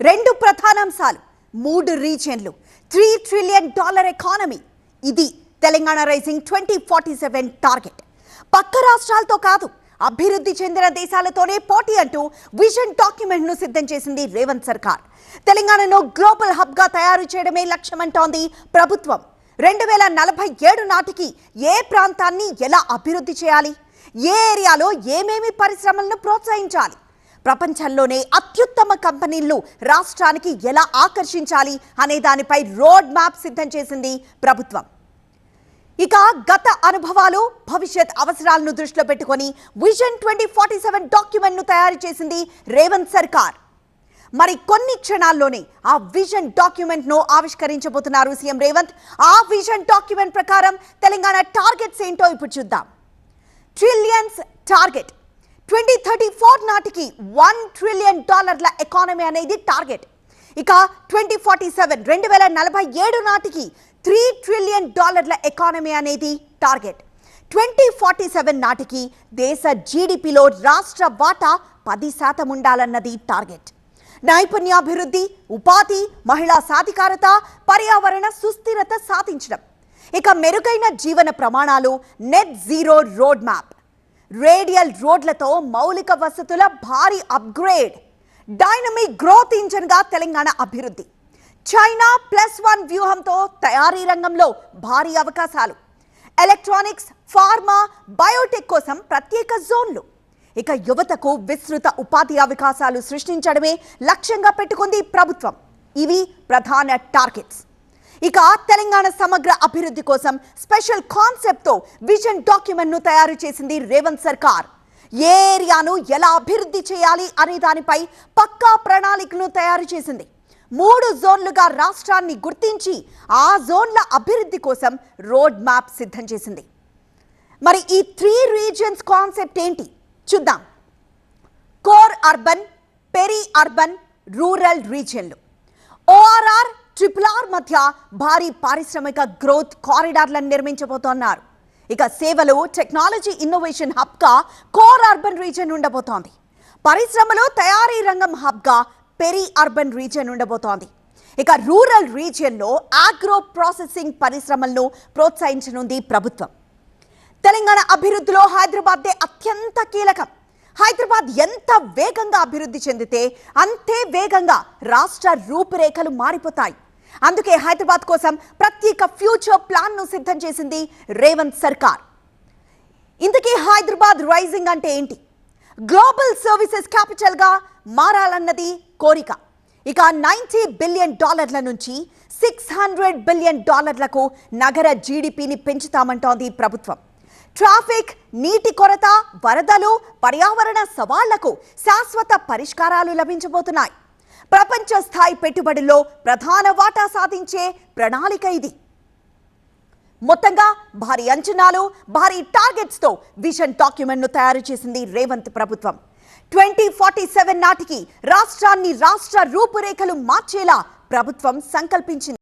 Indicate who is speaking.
Speaker 1: రెండు ప్రధానాంశాలు మూడు రీజియన్లు. Three trillion dollar economy. ఇది Telangana rising twenty forty seven target. పక్క రాష్ట్రాలతో కాదు అభివృద్ధి చెందిన దేశాలతోనే పోటీ అంటూ విజన్ డాక్యుమెంట్ను సిద్ధం చేసింది రేవంత్ సర్కార్. తెలంగాణను గ్లోబల్ హబ్గా తయారు చేయడమే లక్ష్యమంటోంది ప్రభుత్వం. రెండు వేల నలభై ఏడు నాటికి ఏ ప్రాంతాన్ని ఎలా అభివృద్ధి చేయాలి? ఏ ఏరియాలో ఏమేమి పరిశ్రమలను ప్రోత్సహించాలి? ప్రపంచంలోనే అత్యుత్తమ కంపెనీలు రాష్ట్రానికి ఎలా ఆకర్షించాలి అనే దానిపై రోడ్ మ్యాప్ సిద్ధం చేసింది ప్రభుత్వం. ఇక గత అనుభవాలు భవిష్యత్ అవసరాలను దృష్టిలో పెట్టుకొని విజన్ ట్వంటీ ఫార్టీ సెవెన్ డాక్యుమెంట్ను తయారు చేసింది రేవంత్ సర్కార్. మరి కొన్ని క్షణాల్లోనే ఆ విజన్ డాక్యుమెంట్ను ఆవిష్కరించబోతున్నారు సీఎం రేవంత్. ఆ విజన్ డాక్యుమెంట్ ప్రకారం తెలంగాణ టార్గెట్స్ ఏంటో ఇప్పుడు చూద్దాం. Trillions target. Twenty thirty four నాటికి వన్ ట్రిలియన్ డాలర్ల ఎకానమీ అనేది టార్గెట్. ఇక ట్వంటీ ఫార్టీ సెవెన్ రెండు వేల నలభై ఏడు నాటికి త్రీ ట్రిలియన్ డాలర్ల ఎకానమీ అనేది టార్గెట్. ట్వంటీ ఫార్టీ సెవెన్ నాటికి దేశ జీడిపిలో రాష్ట్ర వాటా పది శాతం ఉండాలన్నది టార్గెట్. నైపుణ్యాభివృద్ధి ఉపాధి మహిళా సాధికారత పర్యావరణ సుస్థిరత సాధించడం. ఇక మెరుగైన జీవన ప్రమాణాలు net zero road map radial రోడ్లతో మౌలిక వసతుల భారీ అప్గ్రేడ్. డైనమిక్ గ్రోత్ ఇంజన్గా తెలంగాణ అభివృద్ధి. చైనా ప్లస్ వన్ వ్యూహంతో తయారీ రంగంలో భారీ అవకాశాలు. ఎలక్ట్రానిక్స్ ఫార్మా బయోటెక్ కోసం ప్రత్యేక జోన్లు. ఇక యువతకు విస్తృత ఉపాధి అవకాశాలు సృష్టించడమే లక్ష్యంగా పెట్టుకుంది ప్రభుత్వం. ఇవి ప్రధాన టార్గెట్స్. ఇక తెలంగాణ సమగ్ర అభివృద్ధి కోసం స్పెషల్ కాన్సెప్ట్తో విజన్ డాక్యుమెంట్ను తయారు చేసింది రేవంత్ సర్కార్. ఏ ఏరియాను ఎలా అభివృద్ధి చేయాలి అనే దానిపై పక్కా ప్రణాళికను తయారు చేసింది. మూడు జోన్లుగా రాష్ట్రాన్ని గుర్తించి ఆ జోన్ల అభివృద్ధి కోసం రోడ్ మ్యాప్ సిద్ధం చేసింది. మరి ఈ త్రీ రీజియన్స్ కాన్సెప్ట్ ఏంటి? చూద్దాం. Core urban peri urban rural రీజియన్లు. ORR triple R మధ్య భారీ పారిశ్రామిక గ్రోత్ కారిడార్లను నిర్మించబోతున్నారు. ఇక సేవలు టెక్నాలజీ ఇన్నోవేషన్ హబ్గా కోర్ అర్బన్ రీజన్ ఉండబోతోంది. పరిశ్రమలు తయారీ రంగం హబ్గా పెరి అర్బన్ రీజన్ ఉండబోతోంది. ఇక రూరల్ రీజియన్లో ఆగ్రో ప్రాసెసింగ్ పరిశ్రమలను ప్రోత్సహించనుంది ప్రభుత్వం. తెలంగాణ అభివృద్ధిలో హైదరాబాద్దే అత్యంత కీలకం. హైదరాబాద్ ఎంత వేగంగా అభివృద్ధి చెందితే అంతే వేగంగా రాష్ట్ర రూపురేఖలు మారిపోతాయి. అందుకే హైదరాబాద్ కోసం ప్రత్యేక ఫ్యూచర్ ప్లాన్ను సిద్ధం చేసింది రేవంత్ సర్కార్. ఇంతకీ హైదరాబాద్ రైజింగ్ అంటే ఏంటి? గ్లోబల్ సర్వీసెస్ క్యాపిటల్గా మారాలన్నది కోరిక. ఇక నైంటీ బిలియన్ డాలర్ల నుంచి సిక్స్ హండ్రెడ్ బిలియన్ డాలర్లకు నగర జీడిపిని పెంచుతామంటోంది ప్రభుత్వం. ట్రాఫిక్ నీటి కొరత వరదలు పర్యావరణ సవాళ్ళకు శాశ్వత పరిష్కారాలు లభించబోతున్నాయి. ప్రపంచ స్థాయి పెట్టుబడుల్లో ప్రధాన వాటా సాధించే ప్రణాళిక ఇది. మొత్తంగా భారీ అంచనాలు భారీ టార్గెట్స్తో విజన్ డాక్యుమెంట్ను తయారు చేసింది రేవంత్ ప్రభుత్వం. ట్వంటీ ఫార్టీ సెవెన్ నాటికి రాష్ట్రాన్ని రాష్ట్ర రూపురేఖలు మార్చేలా ప్రభుత్వం సంకల్పించింది.